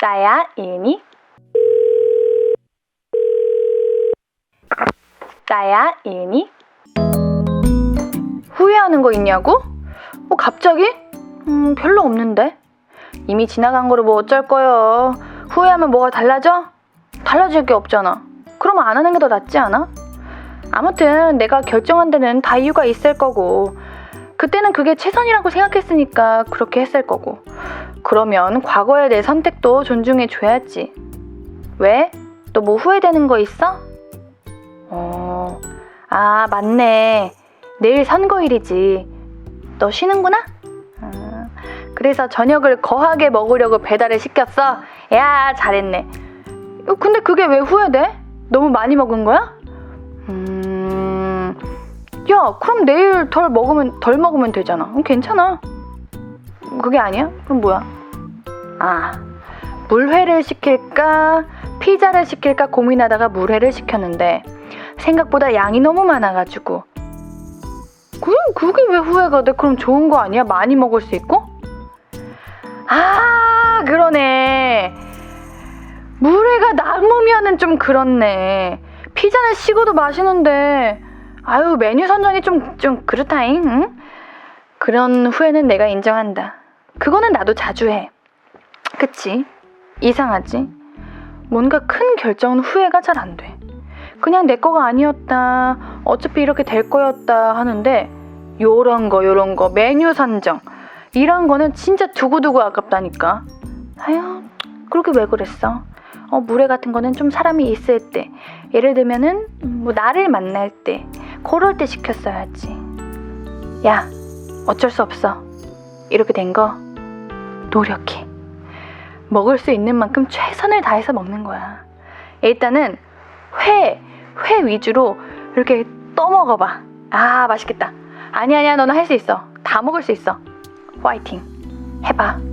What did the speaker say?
나야 이은이 나야 이은이 후회하는 거 있냐고? 어 갑자기? 음 별로 없는데 이미 지나간 거를 뭐 어쩔 거요 후회하면 뭐가 달라져? 달라질 게 없잖아 그러면 안 하는 게 더 낫지 않아? 아무튼 내가 결정한 데는 다 이유가 있을 거고 그때는 그게 최선이라고 생각했으니까 그렇게 했을 거고 그러면 과거의 내 선택도 존중해 줘야지 왜? 또뭐 후회되는 거 있어? 어, 아 맞네 내일 선거일이지 너 쉬는구나? 아, 그래서 저녁을 거하게 먹으려고 배달을 시켰어 야 잘했네 어, 근데 그게 왜 후회돼? 너무 많이 먹은 거야? 음, 야, 그럼 내일 덜 먹으면 덜 먹으면 되잖아. 어, 괜찮아. 그게 아니야? 그럼 뭐야? 아, 물회를 시킬까 피자를 시킬까 고민하다가 물회를 시켰는데 생각보다 양이 너무 많아가지고. 그 그게 왜 후회가 돼? 그럼 좋은 거 아니야? 많이 먹을 수 있고? 아, 그러네. 물회가 남으면은 좀 그렇네. 피자는 식어도 맛있는데 아유 메뉴 선정이 좀 좀 그렇다잉 응? 그런 후회는 내가 인정한다. 그거는 나도 자주 해. 그치? 이상하지? 뭔가 큰 결정은 후회가 잘 안 돼. 그냥 내 거가 아니었다 어차피 이렇게 될 거였다 하는데 요런 거 요런 거 메뉴 선정. 이런 거는 진짜 두고두고 아깝다니까. 아유 그렇게 왜 그랬어? 어, 물회 같은 거는 좀 사람이 있을 때. 예를 들면은 음, 뭐 나를 만날 때 그럴 때 시켰어야지. 야 어쩔 수 없어. 이렇게 된 거 노력해. 먹을 수 있는 만큼 최선을 다해서 먹는 거야. 일단은 회, 회 위주로 이렇게 떠먹어봐. 아 맛있겠다. 아니 아니야. 너는 할 수 있어. 다 먹을 수 있어. 화이팅. 해봐